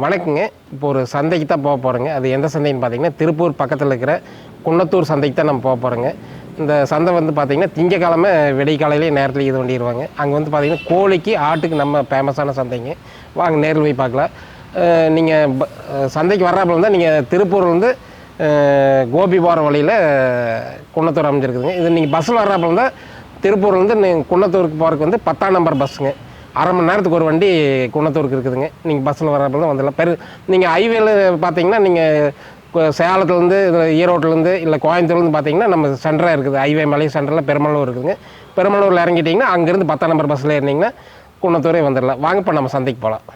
வணக்கங்க. இப்போ ஒரு சந்தைக்கு தான் போக போகிறோங்க அது எந்த சந்தைன்னு பார்த்தீங்கன்னா திருப்பூர் பக்கத்தில் இருக்கிற குன்னத்தூர் சந்தைக்கு தான் நம்ம போக போகிறோங்க இந்த சந்தை வந்து பார்த்திங்கன்னா திங்கக்கிழமை விடைக்காலையிலே நேரத்தில் இது பண்ணிடுவாங்க. அங்கே வந்து பார்த்திங்கன்னா கோழிக்கு ஆட்டுக்கு நம்ம ஃபேமஸான சந்தைங்க. வாங்க நேரில் போய் பார்க்கலாம். நீங்கள் சந்தைக்கு வர்றாப்புல இருந்தால் நீங்கள் திருப்பூர்லேருந்து கோபி போகிற வழியில் குன்னத்தூர் அமைஞ்சிருக்குதுங்க. இது நீங்கள் பஸ்ஸில் வர்றாப்புல இருந்தால் திருப்பூர்லேருந்து நீங்கள் குன்னத்தூருக்கு போகிறதுக்கு வந்து பத்தாம் நம்பர் பஸ்ஸுங்க அரை மணி நேரத்துக்கு ஒரு வண்டி குணத்தூருக்கு இருக்குதுங்க. நீங்கள் பஸ்ஸில் வரப்போ தான் வந்துடலாம். பெரு நீங்கள் ஹைவேல பார்த்தீங்கன்னா நீங்கள் சேலத்துலேருந்து ஈரோட்டிலேருந்து இல்லை கோயம்புத்தூர்லேருந்து பார்த்தீங்கன்னா நம்ம சென்டராக இருக்குது. ஹைவே மலை சென்டரில் பெருமளூர் இருக்குதுங்க. பெருமளூரில் இறங்கிட்டிங்கன்னா அங்கேருந்து பத்தாம் நம்பர் பஸ்ஸில் ஏறினீங்கன்னா குணத்தூரே வந்துடலாம். வாங்க இப்போ நம்ம சந்தைக்கு போகலாம்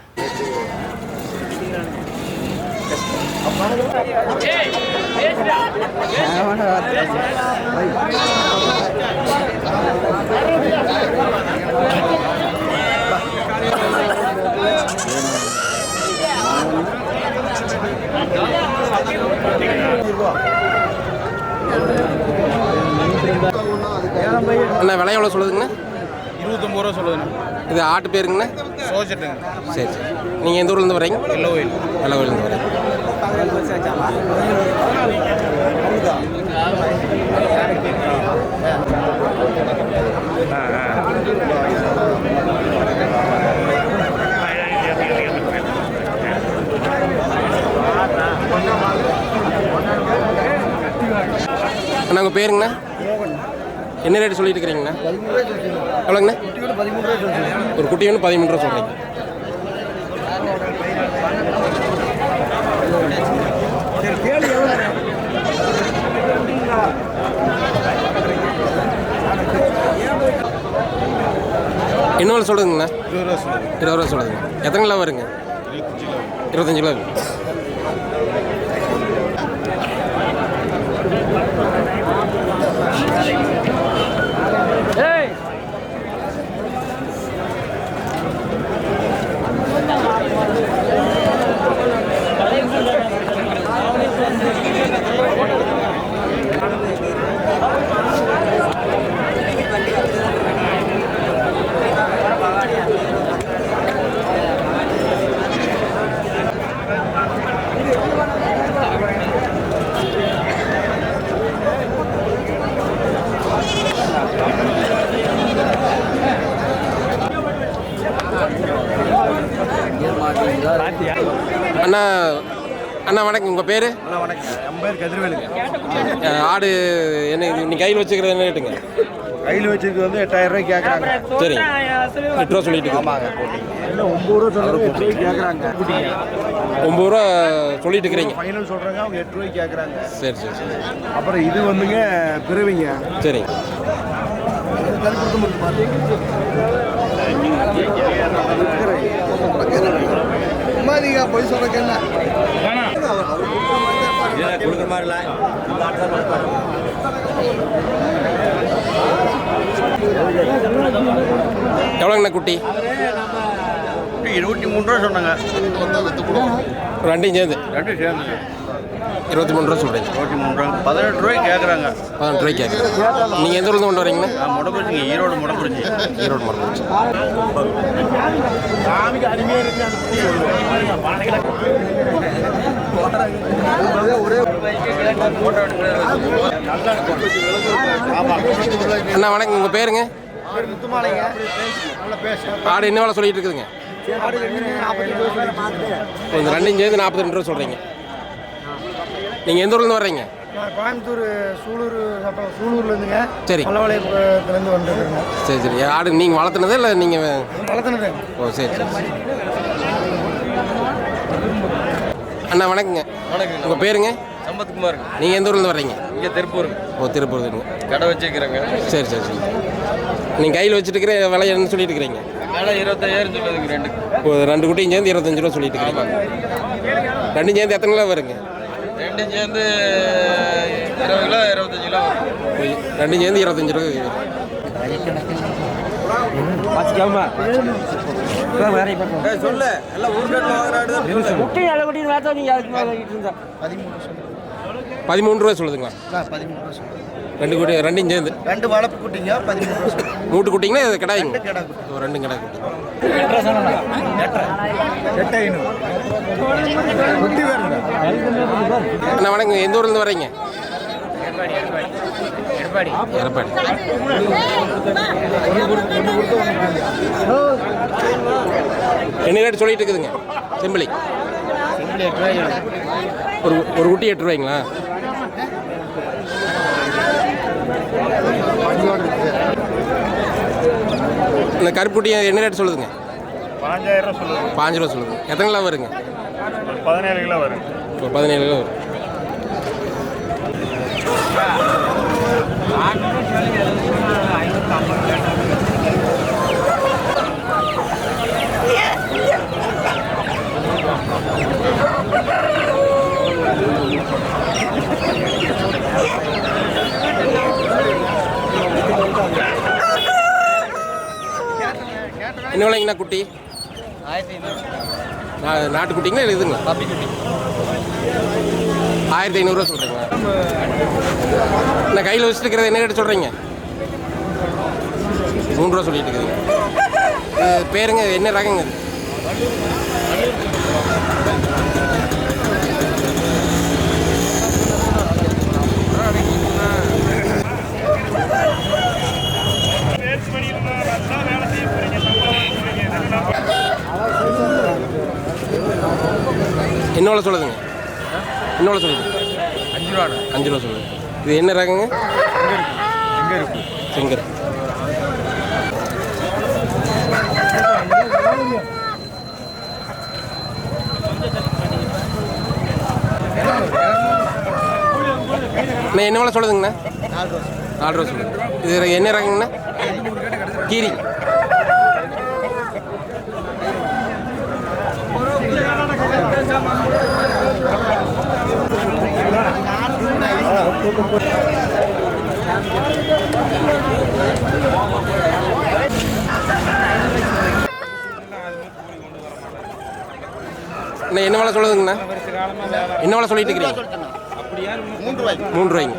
அண்ணா விலை எவ்வளோ சொல்லுதுங்கண்ணா? இருபத்தொம்பது ரூபா சொல்லுதுண்ணா. இது ஆட்டு பேருங்கண்ணா? சோச்சிட்டுங்க சரி சரி. நீங்கள் எந்த ஊர்லேருந்து வரீங்க எல்லோ கோயில் வெள்ளவூர்லேருந்து வரீங்க அண்ணா உங்கள் பேருங்கண்ணா? என்ன ரேட்டு சொல்லிட்டு இருக்கிறீங்கண்ணா எவ்வளோங்கண்ணா? ஒரு குட்டி ஒன்று பதிமூணு ரூபா சொல்கிறீங்க இன்னொரு சொல்லுங்கண்ணா. இருபது ரூபா சொல்லுது இருபது ரூபா சொல்லுங்க. எத்தனை கிலோ வருங்க? இருபத்தஞ்சு கிலோ இருக்கு. அண்ணா அண்ணா வணக்கம் உங்கள் பேர் அண்ணா வணக்கம் என் பேர் கதிர்வேலுங்க ஆடு என்ன இது நீ கையில் வச்சுக்கிறது என்ன ரேட்டுங்க கையில் வச்சிருக்கு வந்து எட்டாயிரம் ரூபாய்க்கு கேட்குறாங்க சரி. எட்டு ரூபா சொல்லிட்டு. ஆமாங்க இல்லை ஒம்பது ரூபா சொல்கிறாங்க எட்டு ரூபாய்க்கு கேட்குறாங்க ஒம்பது ரூபா சொல்லிட்டு இருக்கிறீங்க. ஃபைனல் சொல்கிறாங்க அவங்க எட்டு ரூபாய்க்கு கேட்குறாங்க சரி சரி சரி. அப்புறம் இது வந்துங்க பிறவிங்க. சரிங்க மாதிரிங்க போய் சொல்கிறக்கு என்ன? கொடுக்குற மாதிரி இல்லை. எவ்வளோங்கண்ணா குட்டி? இருபத்தி மூணு ரூபா சொன்னாங்க. ரெண்டையும் சேர்ந்து. ரெண்டு சேர்ந்து. இருபத்தி மூணு ரூபா சொல்கிறீங்க இருபத்தி மூணு ரூபா. பதினெட்டு ரூபாய்க்கு கேட்குறாங்க. பதினெட்டு ரூபாய்க்கு கேட்குறேன் நீங்கள் எந்த ஊர்லேருந்து கொண்டு வரீங்கண்ணா நான் முடக்குறிச்சிங்க. ஈரோடு முடக்குறிச்சி. ஈரோடு மரம் அண்ணா வணக்கம். உங்கள் பேருங்க? முத்துமாலைங்க நல்லா பேச ஆடு என்ன வேலை சொல்லிட்டு இருக்குதுங்க? இந்த ரெண்டையும் சேர்ந்து நாற்பத்தி ரெண்டு ரூபா சொல்கிறீங்க நீங்கள் எந்த ஊர்லேருந்து வர்றீங்க? நான் கோயம்புத்தூர் சூலூர் சூலூர்லேருந்துங்க சரி. பல்லவளையத்துலேருந்து வந்துருக்குங்க சரி சரி. ஆடு நீங்கள் வளர்த்துனதே இல்லை நீங்கள் வளர்த்துனது. ஓ சரி. அண்ணா வணக்கங்க. வணக்கங்க. உங்கள் பேருங்க? சம்பத்குமார். நீங்கள் எந்த ஊர்லேருந்து வர்றீங்க? இங்கே திருப்பூர். ஓ திருப்பூர் கடை வச்சுருக்கிறேங்க. சரி சரி சரி. நீங்கள் கையில் வச்சுட்டு இருக்கிற விலை என்ன சொல்லிட்டு இருக்கிறீங்க? வேலை இருபத்தாயிரம் சொல்லுதுங்க ரெண்டு. இப்போ ரெண்டு குட்டியும் சேர்ந்து இருபத்தஞ்சு ரூபா சொல்லிட்டு இருக்கிறீங்க. ரெண்டும் சேர்ந்து எத்தனை கிலோ வருங்க? ரெண்டும் சேர்ந்து இருபது கிலோ இருபத்தஞ்சு கிலோ வரும். ரெண்டும் சேர்ந்து இருபத்தஞ்சு ரூபா. சொல்லு. எல்லாம் உருட்டு வாங்குறாடு முட்டை நல்ல குட்டின்னு பார்த்தா நீங்கள் அதுக்கு மேலே வாங்கிட்டு இருந்தா பதிமூணு ரூபா சொல்லுதுங்களா? பதிமூணு ரூபா சொல்லுங்க. ரெண்டு குட்டி ரெண்டும் சேர்ந்து. ரெண்டு வளர்ப்பு குட்டிங்க பதிமூணு ரூபா மூட்டு குட்டிங்கன்னா இது கிடாய்ங்க ரெண்டும் கிடா குட்டி. அண்ணா வணக்கம். எந்த ஊர்லேருந்து வரீங்க எடப்பாடி. என்ன ரேட் சொல்லிட்டு இருக்குதுங்க? செம்பிளி. ஒரு ஒரு குட்டி எட்டு ரூபாய்ங்களா? இந்த கருப்புட்டி என்ன ரேட் சொல்லுதுங்க? பாஞ்சாயிரம் சொல்லுங்க பாஞ்சு ரூபா சொல்லுது. எத்தனை கிலோ வருங்க? பதினேழு கிலோ வரும் ஒரு பதினேழு கிலோ வரும் என்ன விலைங்கண்ணா குட்டி? நா- நாட்டுக்குட்டிங்களா இல்லை இதுங்களா? ஆயிரத்தி ஐநூறுரூவா சொல்கிறீங்களா நான் கையில் வச்சுட்டு இருக்கிறது என்ன ரேட் சொல்கிறீங்க மூணு ரூபா சொல்லிட்டு இருக்குதுங்க பேருங்க என்ன ரகங்க? இது என்னோட சொல்லுதுங்க. என்னோட சொல்லுது. அஞ்சு ரூபா அஞ்சு ரூபா சொல்லுது. இது என்ன ரகங்க? எங்கே இருக்கு செங்கர் என்ன வேலை சொல்லுதுங்கண்ணா? நாலு ரூபா சொல்லுது. இது என்ன ரகங்கண்ணா? கீரி. என்ன வேலை சொல்லுதுங்கண்ணா? என்ன வேலை சொல்லிட்டு இருக்கிறீங்க? மூன்று ரூபாய்க்கு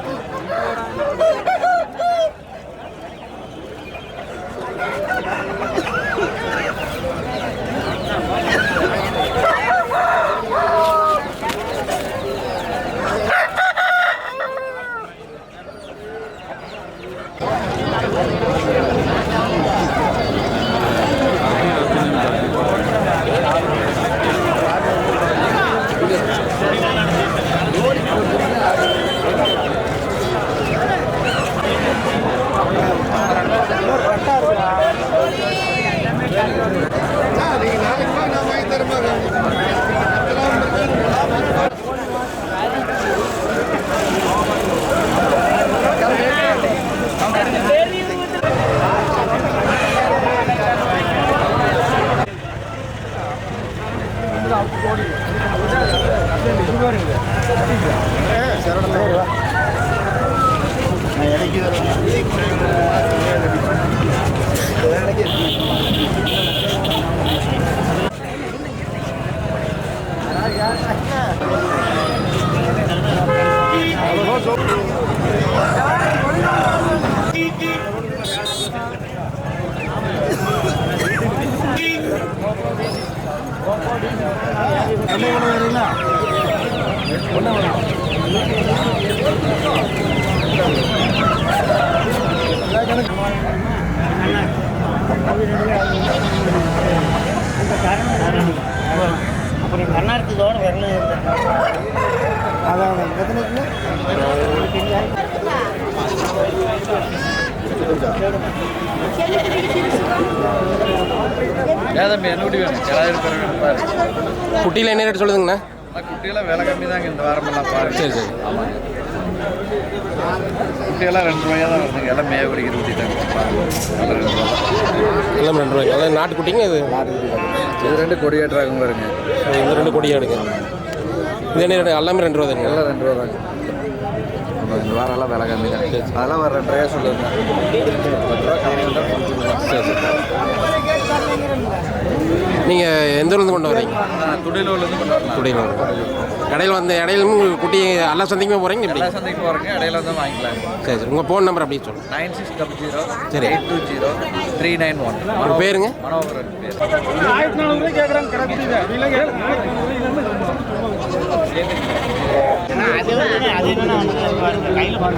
மூணு ரூபாய்ங்க அப்புறம் கர்நாடகத்தோட வரல அதான் தம்பி என்ன குட்டி வேணும் ஏழாயிரம் பேர் வேணும் பாரு குட்டியில் என்ன ரேட் சொல்லுதுங்கண்ணா? ஆனால் குட்டியெல்லாம் விலை கம்மி தாங்க இந்த வாரமெல்லாம் பாருங்க. சரி சரி. ஆமாங்க. குட்டியெல்லாம் ரெண்டு ரூபாயா தான் வருதுங்க. எல்லாம் மேய குட்டி எல்லாம் ரெண்டு ரூபா தான். எல்லாம் நாட்டுக்குட்டிங்க இது? இது ரெண்டு கொடியேற்றாங்க பாருங்க. இது இந்த ரெண்டு கொடியாக எடுங்க இது என்ன எல்லாமே ரெண்டு ரூபா தாங்க எல்லாம் ரெண்டு ரூபா தாங்க. இந்த வாரம் எல்லாம் விலை கம்மி தான். அதெல்லாம் ஒரு ரெண்டு ரூபாயா சொல்லுங்க. பத்து ரூபா கம்மி வந்தால் கொடுத்துருவோம் சரி சரி. நீங்கள் எந்த ஊர்லேருந்து கொண்டு வரீங்க? நான் துடிலூர்லேருந்து கொண்டு வரலாம். குடியில் கடையில் வந்து இடையிலும் உங்களுக்கு குட்டி எல்லா சந்தைக்குமே போகிறீங்க எப்படி எல்லா சந்தைக்கு போகிறேங்க இடையில வந்து வாங்கிக்கலாம். சரி சரி. உங்கள் ஃபோன் நம்பர் அப்படி சொல்லுங்கள் நைன் சிக்ஸ் டபுள் ஜீரோ சரி. Eight two zero three nine one. உங்கள் பேருங்க? மனோகரன் பேர்.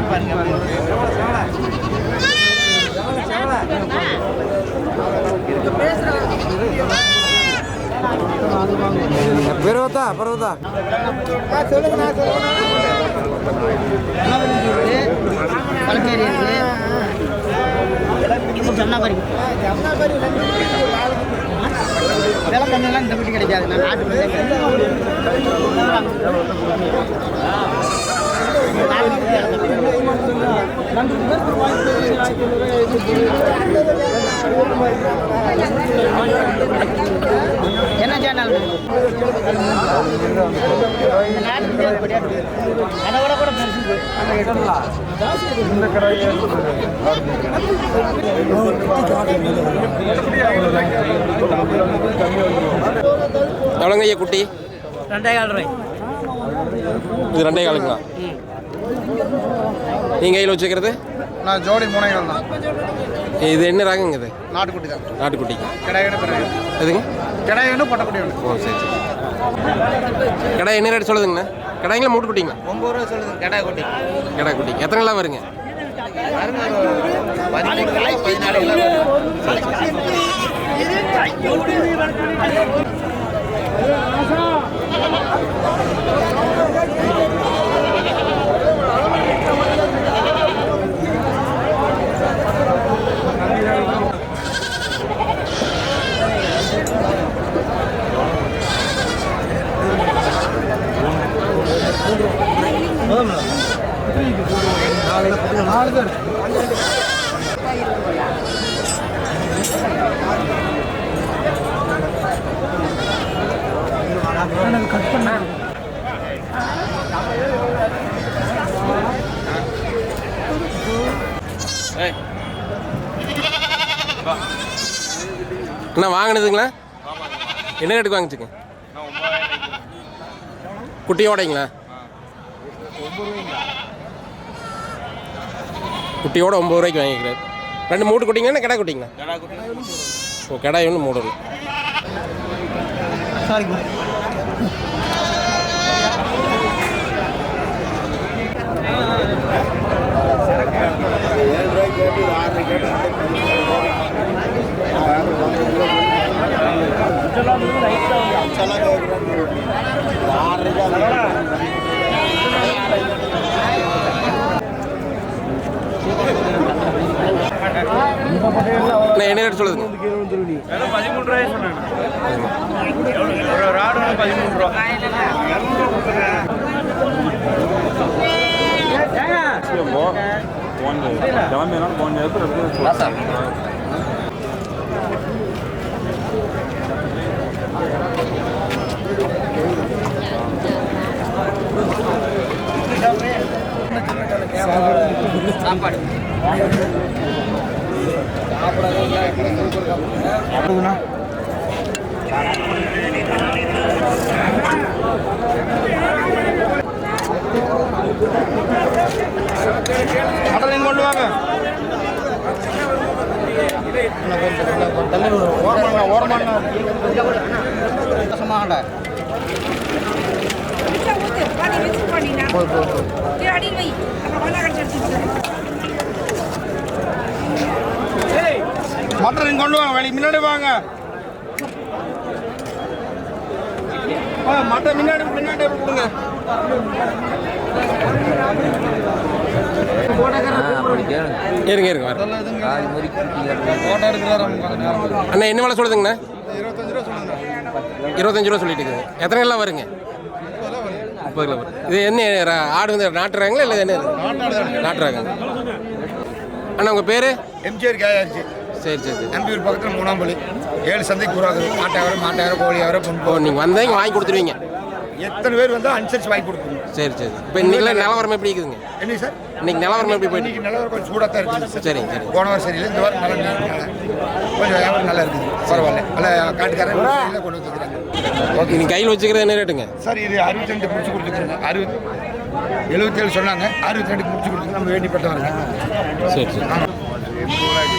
பாருங்க பருவத்தா பருவத்தா விலை கம்மியெல்லாம் இந்த வீட்டு கிடைக்காது நான் நாட்டு என்ன சேனல் இந்த நாட்டு அதை விட கூட பெருசு. எவ்வளோங்க ஐயா குட்டி. ரெண்டே கால் ரூபாய் இது ரெண்டே காலுங்களா? நீங்கள் கையில் வச்சுக்கிறது நான் ஜோடி முனைகள் தான். இது என்ன ராகங்க இது? நாட்டுக்குட்டி தான். நாட்டுக்குட்டி. கிடையாது எதுங்க? கிடையாது பட்டக்குட்டி ஓ சரி சரி. கடை என்ன ரேட் சொல்லுதுங்கண்ணா? கடைங்களா மூட்டு குட்டிங்களா ஒம்பது ரூபா சொல்லுது. கடை குட்டி கடை குட்டி எத்தனை கிலோ வருங்க? பதிமூணு நாலு பேர் கிலோ அண்ணா வாங்கினதுங்களா? என்ன ரேட்டுக்கு வாங்கிச்சுங்க? குட்டியோடைங்களா? குட்டியோட ஒம்பது ரூபாய்க்கு வாங்கிக்கிறார் ரெண்டு மூட்டு குட்டிங்கன்னா கடை குட்டிங்களா ஓ கடை ஒன்று மூடணும் ரூபாய்க்கு என்ன ரேட் சொல்லுதுங்க? பதிமூணு ரூபாய் சொன்னேன் ஒரு ஆடு பதிமூணு ரூபா மட்டன் வெளியே முன்னாடி வாங்க. ஆ, மட்டன் முன்னாடி முன்னாடி கொடுங்க. இருங்க இருங்க அண்ணா என்ன விலை சொல்லுதுங்கண்ணா? இருபத்தஞ்சு ரூபா சொல்லுங்க. இருபத்தஞ்சு ரூபா சொல்லிட்டு இருக்குது. எத்தனை கிலோ வருங்க? முப்பது கிலோ இது என்ன ஆடு வந்து நாட்டு ராங்களா இல்லை என்ன? இது? நாட்டு ராங்க அண்ணா உங்கள் பேர்? எம்ஜிஆர் கேயாச்சு. சரி சரி சரி. நம்பியூர் பக்கத்தில் மூணாம் பள்ளி ஏழு சந்தைக்கு பூராக்குது மாட்டாயிரம் மாட்டாயிரம் கோழியாயிரம் பொன் ஓ நீங்கள் வந்தீங்க வாங்கி கொடுத்துருவீங்க. எத்தனை பேர் வந்தால் அனுசரிச்சு வாங்கி கொடுக்கணும். சரி சரி. இப்போ இன்னைக்கு நிலவரம் எப்படி இருக்குதுங்க? என்ன சார்? இன்னைக்கு நிலவரம் எப்படி போயிட்டு இன்னைக்கு நிலவரம் கொஞ்சம் சூடாக தான் இருக்குது. சார் சரிங்க சரி போன வாரம் சரியில்லை இந்த வாரம் நல்லா கொஞ்சம் வியாபாரம் நல்லா இருக்குது. பரவாயில்ல. நல்லா காட்டுக்காரங்க கொண்டு வந்துருக்குறாங்க. ஓகே. இன்னைக்கு கையில் வச்சுக்கிறது என்ன ரேட்டுங்க? சார் இது அறுபத்தி ரெண்டு முடிச்சு கொடுத்துருக்குறேங்க அறுபது எழுபத்தேழு சொன்னாங்க. அறுபத்தி ரெண்டு முடிச்சு கொடுத்துருக்கு நம்ம வேண்டிப்பட்டவங்க. சரி சரி.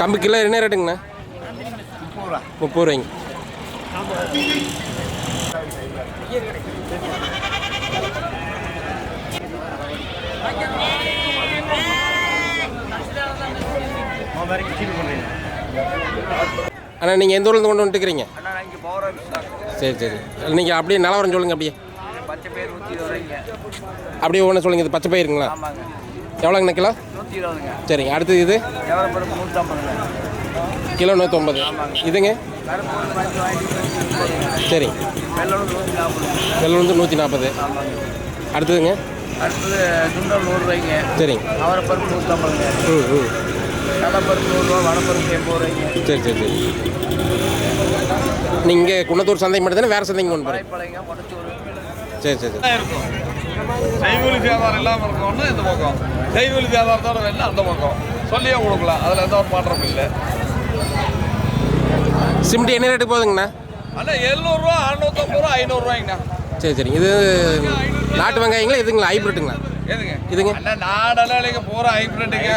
கம்பு கிலோ என்ன ரேட்டுங்கண்ணா? முப்பது ரூபாய்ங்க. அண்ணா நீங்கள் எந்த ஊர்லேருந்து கொண்டு வந்துட்டுக்கிறீங்க? சரி சரி. நீங்கள் அப்படியே நிலவரம் சொல்லுங்கள் அப்படியே. அப்படியே ஒன்று சொல்லுங்கள் இது பச்சை பயிருங்களா? எவ்வளோங்கண்ணா கிலோ? நூற்றி இருபதுங்க. சரிங்க. அடுத்தது இது? கிலோ நூற்றம்பது. இதுங்க? சரி. வெள்ளம் நூற்றி நாற்பது. வெள்ளம் வந்து நூற்றி நாற்பது. அடுத்ததுங்க? அடுத்தது சுண்டல் நூறுரூவாய்ங்க. சரிங்க. அவரைப்பருப்பு நூற்றம்பதுங்க. ம் ம். கடப்பருப்பு நூறுரூவா வடப்பருப்பு எண்பது ரூபாய்ங்க சரி சரி சரி. நீங்கள் குன்னத்தூர் சந்தை மட்டும் தானே வேறு சந்தைக்கு கொண்டு போகிறேன் சரி சரி சரி. செய்கூலி வியாபாரம் இல்லாமல் இருக்கணும்னா இந்த பக்கம். செய்கூலி வியாபாரத்தோட வேணும் அந்த பக்கம். சொல்லியே கொடுக்கலாம். அதில் எந்த ஒரு மாற்றமும் இல்லை. சிம்டி என்ன ரேட்டு போகுதுங்கண்ணா? அண்ணா எழுநூறுவா அறுநூத்தம்பது ரூபா ஐநூறுரூவாய்ங்கண்ணா. சரி சரி. இது நாட்டு வெங்காயங்களா இதுங்களா ஹைப்ரிட்டுங்களா இதுங்க அண்ணா நாடெல்லாம் பூரா ஹைப்ரிட்டுங்க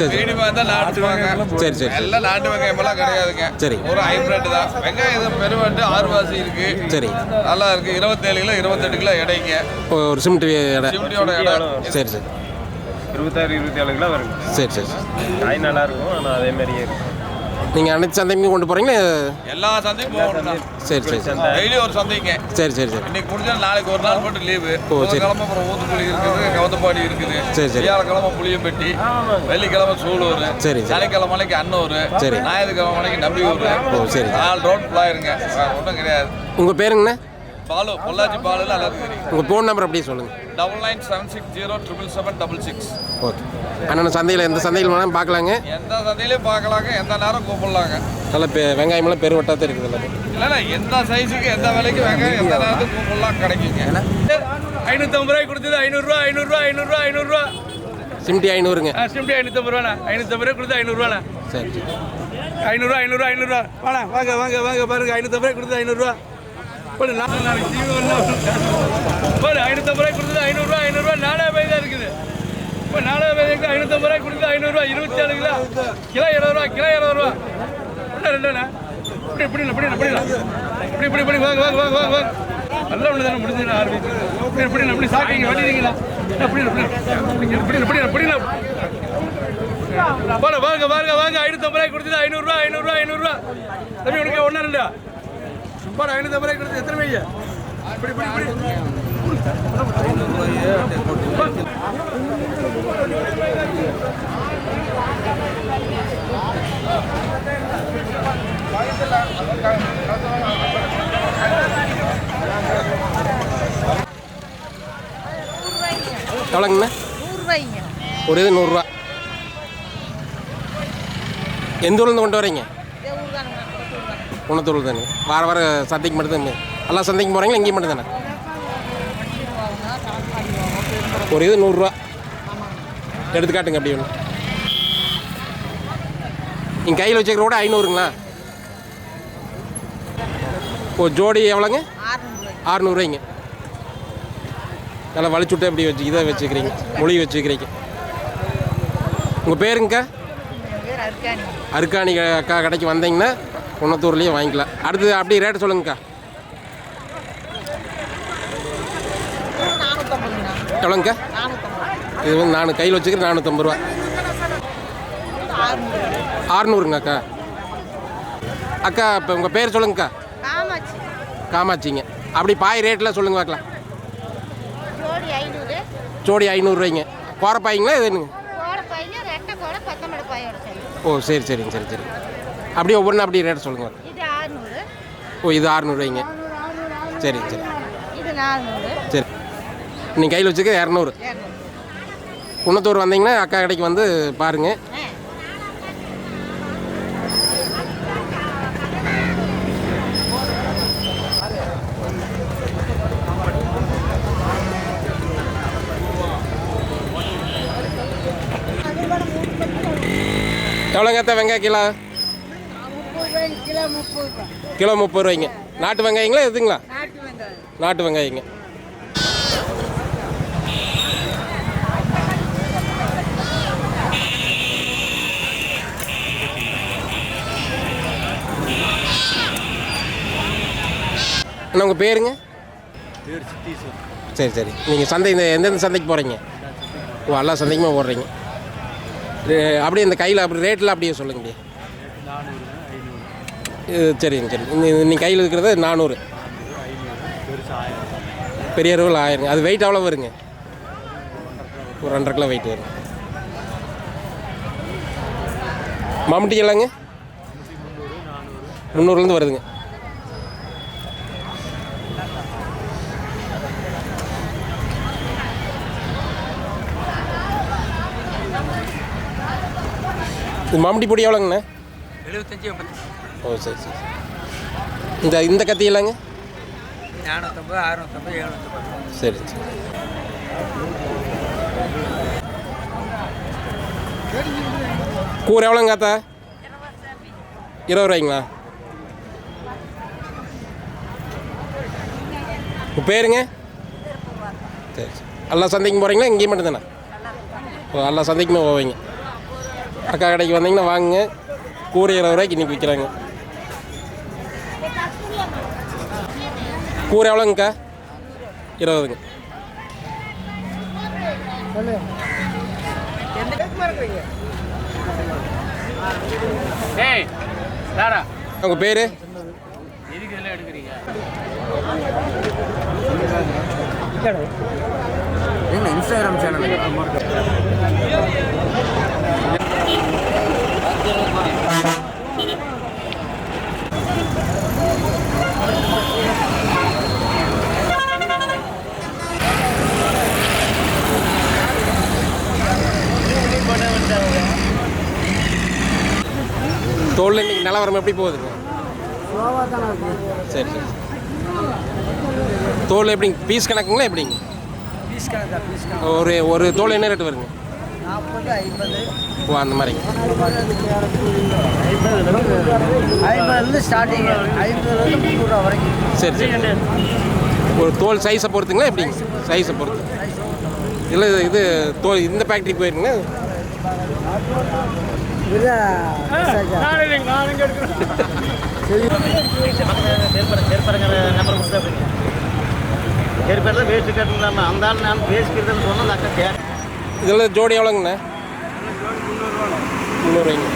சரி. மீடியமாக இருந்தால் நாட்டு வாங்க சரி, சரி. எல்லாம் நாட்டு வெங்காயமெல்லாம் கிடையாதுங்க. சரி. பூரா ஹைப்ரிட் தான். வெங்காயம் இது பெருவாட்டு ஆறுவாசி இருக்கு. சரி. நல்லா இருக்கு. இருபத்தேழு கிலோ இருபத்தெட்டு கிலோ எடைங்க. இப்போ ஒரு சிமெண்ட் எடை. சிம்டியோட எடை. சரி சரி. இருபத்தாறு இருபத்தி ஏழு கிலோ வருங்க. சரி சரி சரி. காய் நல்லா இருக்கும் ஆனால் அதே மாதிரியே இருக்கும். நீங்கள் அனைத்து சந்தைக்கும் கொண்டு போகிறீங்களா எல்லா சந்தையும் போகணும்ண்ணா சரி சரி டெய்லி ஒரு சந்தைங்க. சரி சரி சரி. இன்னைக்கு முடிஞ்சா நாளைக்கு ஒரு நாள் மட்டும் லீவு ஓ, சரி. கிழமை அப்புறம் ஊத்துக்குழி இருக்குது கவுந்தப்பாடி இருக்குது. சரி, சரி. வியாழக்கிழமை புளியம்பட்டி வெள்ளிக்கிழமை சூலூர் சரி. சனிக்கிழமை மலைக்கு அன்னூர் சரி. ஞாயிற்றுக்கிழமை மலைக்கு நம்பியூர். ஓ, சரி. நாலு ரோட் ஃபுல்லாக இருங்க ஒன்றும் கிடையாது. உங்கள் பேருங்கண்ணா? பாலு பொள்ளாச்சி பாலு நல்லா உங்கள் ஃபோன் நம்பர் அப்படியே சொல்லுங்கள் double nine seven six zero triple seven double six okay. அண்ணன் சந்தையில் எந்த சந்தையில் வேணாலும் பார்க்கலாங்க. எந்த சந்தையிலையும் பார்க்கலாங்க எந்த நேரம் கூப்பிடலாங்க. நல்ல பெ வெங்காயமெல்லாம் பெருவட்டாக இருக்குது எல்லாமே இல்லைண்ணா எந்த சைஸுக்கு எந்த விலைக்கு வெங்காயம் எந்த நேரத்துக்கு கூப்பிடலாம் கிடைக்குங்க. ஐநூற்றம்பது ரூபாய் கொடுத்தது ஐநூறுரூவா ஐநூறுரூவா ஐநூறுரூவா ஐநூறுரூவா சிம்டி ஐநூறுங்க. சிம்டி ஐநூற்றம்பது ரூபாண்ணா. ஐநூற்றம்பது ரூபாய் கொடுத்து ஐநூறுரூவாண்ணா சரி சரி. ஐநூறுரூவா ஐநூறுரூவா ஐநூறுரூவா வாடா வாங்க வாங்க வாங்க பாருங்க. ஐநூற்றம்பது ரூபாய் கொடுத்து ஐநூறுரூவா போடு நாலு நாளைக்கு ஐநூற்றம்பது ரூபாய் கொடுத்தது ஐநூறுரூவா ஐநூறுரூவா நாலாயிரம் ரூபாய் தான் இருக்குது இப்போ நாலாயிரம் ரூபாய்க்கு ஐநூற்றம்பது ரூபாய் கொடுத்து ஐநூறுரூவா இருபத்தி ஏழு கிலோ கிலோ இருபது ரூபா கிலோ இருபது ரூபா இல்லை ரெண்டுண்ணா இப்படி இப்படி இப்படி இப்படி இப்படி இப்படி இப்படி வாங்க வாங்க வாங்க வாங்க நல்லா நல்ல ஒன்று தானே முடிஞ்சு ஆரம்பிச்சு இப்படி இப்படி இப்படி சாப்பிட்டீங்க வெட்டிட்டீங்களா இப்படி இப்படி இப்படி இப்படி இப்படி வாங்க வாங்க வாங்க ஐநூற்றம்பது ரூபாய் கொடுத்தது ஐநூறுரூவா ஐநூறுரூவா ஐநூறுரூவா தம்பி உனக்கு ஒன்றா இல்லை ஐநூற்றம்பது ரூபாய் கொடுத்து எத்தனை மைய இப்படி எவ்வளோங்கண்ணா? ஒரு இது நூறுரூவா. எந்த ஊர்லேருந்து கொண்டு வரீங்க? குணத்தூர் தானே? வார வார சந்தைக்கு மட்டும் தான்? எல்லா சந்தைக்கும் போகிறீங்களா இங்கேயும் மட்டும் தானே? ஒரு இது நூறுரூவா. எடுத்து காட்டுங்க அப்படி ஒன்று நீங்கள் கையில் வச்சுக்கிற கூட ஐநூறுங்களா? ஓ ஜோடி எவ்வளோங்க? ஆறுநூறுவாய்ங்க. நல்லா வலிச்சுட்டு அப்படி வச்சு இதை வச்சுக்கிறீங்க மொழி வச்சுக்கிறீங்க. உங்கள் பேருங்கக்கா? அருக்காணி அருக்காணி அக்கா கடைக்கு வந்தீங்கன்னா குன்னத்தூர்லேயே வாங்கிக்கலாம். அடுத்து அப்படியே ரேட்டு சொல்லுங்கக்கா. எவ்வளோங்கக்கா? இது வந்து நான் கையில் வச்சுக்கிறேன் நானூற்றம்பது ரூபா. ஆறுநூறு ஆறுநூறுங்க அக்கா அக்கா இப்போ உங்கள் பேர் சொல்லுங்கக்கா. காமாட்சி. காமாட்சிங்க. அப்படி பாய் ரேட்டில் சொல்லுங்க பார்க்கலாம் ஜோடி ஐநூறு. ஜோடி ஐநூறுரூவாய்ங்க. கோரப்பாய்ங்களா இது ஓ சரி சரிங்க சரி சரி. அப்படியே ஒவ்வொன்றா அப்படியே ரேட் சொல்லுங்கள் ஓ இது ஆறுநூறுவாய்ங்க சரி சரி. சரி. நீங்கள் கையில் வச்சுக்க இரநூறு. குணத்தூர் வந்தீங்கன்னா அக்கா கடைக்கு வந்து பாருங்கள் எவ்வளோங்க அத்தை வெங்காய கிலோ? கிலோ முப்பது ரூபாய்ங்க. நாட்டு வெங்காயங்களா எதுங்களா? நாட்டு வெங்காயங்க. அண்ணா உங்கள் பேருங்க? சரி. சரி நீங்கள் சந்தை இந்த எந்தெந்த சந்தைக்கு போகிறீங்க ஓ எல்லா சந்தைக்குமே ஓடுறீங்க ரே- அப்படியே இந்த கையில் அப்படி ரேட்டில் அப்படியே சொல்லுங்க சரிங்க சரி நீ நீங்கள் கையில் இருக்கிறது நானூறு. பெரிய அளவில் ஆயிரங்க அது வெயிட் எவ்வளோ வருங்க? ஒரு ரெண்டரை கிலோ வெயிட் வரும். மம்முட்டி எல்லாங்க? முந்நூறுலேருந்து வருதுங்க. இது மம்முட்டி பொடி எவ்வளோங்கண்ணா? எழுபத்தஞ்சி ஐம்பத்தஞ்சு ஓ சரி சரி இந்த இந்த கத்தி இல்லைங்க நானூற்றம்பது அறுநூற்றம்பது எழுநூற்றம்பது சரி சரி. கூறு எவ்வளோங்க காத்தா இருபது ரூபாய்ங்களா? உங்கள் பேருங்க? சரி சரி. எல்லா சந்தைக்கும் போகிறீங்களா இங்கேயும் மட்டும்தானே? ஓ எல்லா சந்தைக்குமே போவீங்க. அக்கா கடைக்கு வந்தீங்கன்னா வாங்குங்க. கூறு இருபது ரூபாய்க்கு இன்றைக்கி விற்கிறாங்க. கூறு எவ்வளோங்கக்கா? இருபதுங்க. உங்கள் பேர்? இன்ஸ்டாகிராம் தோல் இன்னைக்கு நிலவரம் எப்படி போகுதுங்க சரி சரி. தோல் எப்படிங்க? பீஸ் கணக்குங்களா எப்படிங்க? பீஸ் கணக்கா பீஸ் ஒரு ஒரு தோல் என்ன ரேட்டு வருங்க? ஓ அந்த வரைக்கும். சரி சரி. ஒரு தோல் சைஸை பொறுத்துங்களா எப்படிங்க சைஸை பொறுத்து. இல்லை இது- தோல் இந்த ஃபேக்ட்ரி போயிருங்க. இதில் ஜோடி எவ்வளோங்கண்ணே? முந்நூறுவாய்ங்க.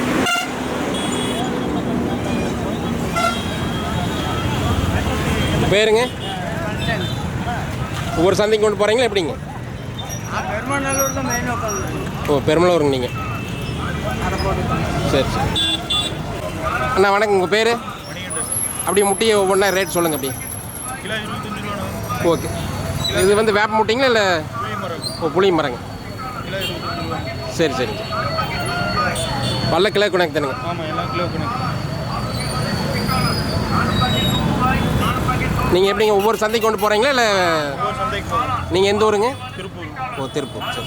பேருங்க? ஒவ்வொரு சந்தைக்கு கொண்டு போகிறீங்களா எப்படிங்க? ஓ பெருமளூருங்க நீங்கள் சரி சரி. அண்ணா வணக்கம். உங்கள் பேர்? அப்படியே முட்டையை ஒவ்வொன்றா ரேட் சொல்லுங்கள் அப்படியே. ஓகே. இது வந்து வேப்ப முட்டைங்களா இல்லை ஓ புளி மரங்க? சரி சரி. பல்ல கிலோ கணக்கு தானுங்க. நீங்கள் எப்படிங்க ஒவ்வொரு சந்தைக்கு கொண்டு போகிறீங்களா இல்லை நீங்கள் எந்த ஊருங்க? திருப்பூர் ஓ திருப்பூர். சரி.